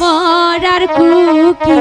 মরার cookie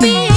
baby.